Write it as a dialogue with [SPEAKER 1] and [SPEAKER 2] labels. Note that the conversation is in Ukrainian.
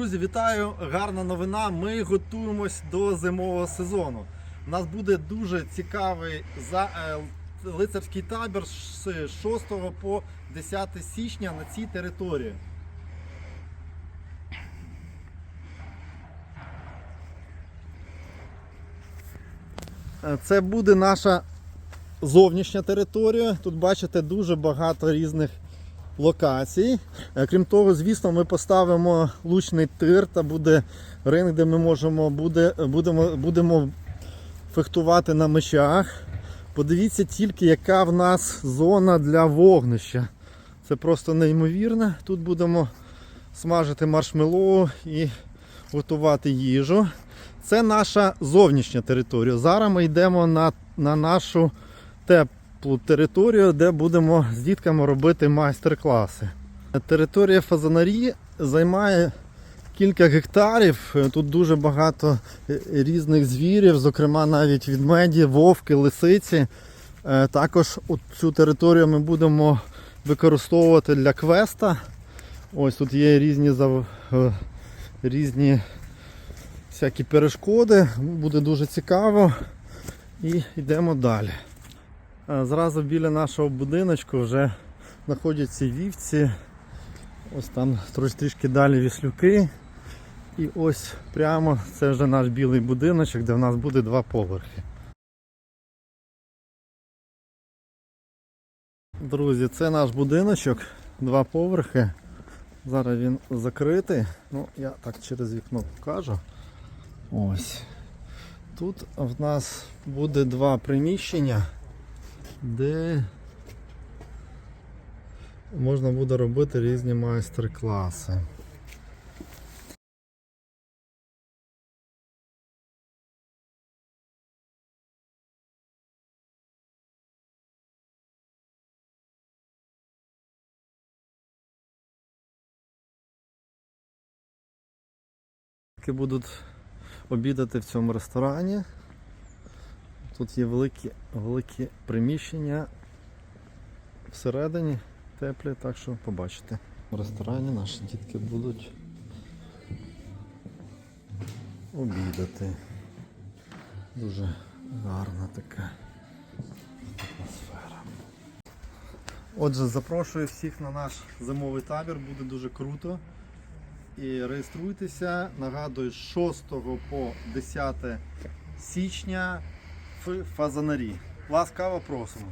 [SPEAKER 1] Друзі, вітаю! Гарна новина. Ми готуємось до зимового сезону. У нас буде дуже цікавий е, лицарський табір з 6 по 10 січня на цій території. Е, Це буде наша зовнішня територія. Тут бачите дуже багато різних локацій. Е, Крім того, звісно, ми поставимо лучний тир та буде ринг, де ми можемо буде, будемо, будемо фехтувати на мечах. Подивіться тільки, яка в нас зона для вогнища. Це просто неймовірно. Тут будемо смажити маршмеллоу і готувати їжу. Це наша зовнішня територія. Зараз ми йдемо на, на нашу теплу територію, де будемо з дітками робити майстер-класи. Територія Фазанарі займає кілька гектарів. Тут дуже багато е, різних звірів, зокрема навіть відмеді, вовки, лисиці. Е, Також цю територію ми будемо використовувати для квеста. Ось тут є різні е, різні всякі перешкоди. Буде дуже цікаво. І йдемо далі. Е, Зразу біля нашого будиночку вже знаходяться вівці. Ось там трошки трішки далі віслюки. І ось прямо це вже наш білий будиночок, де в нас буде два поверхи. Друзі, це наш будиночок, два поверхи. Зараз він закритий. Ну, я так через вікно покажу. Ось. Тут в нас буде два приміщення, де можна буде робити різні майстер-класи. Будуть обідати в цьому ресторані. Тут є великі, великі приміщення всередині теплі, так що побачите. В ресторані наші дітки будуть обідати. Дуже гарна така атмосфера. Отже, запрошую всіх на наш зимовий табір, буде дуже круто. І реєструйтеся. Нагадую, з 6 по 10 січня Фазанарі. Ласкаво просимо.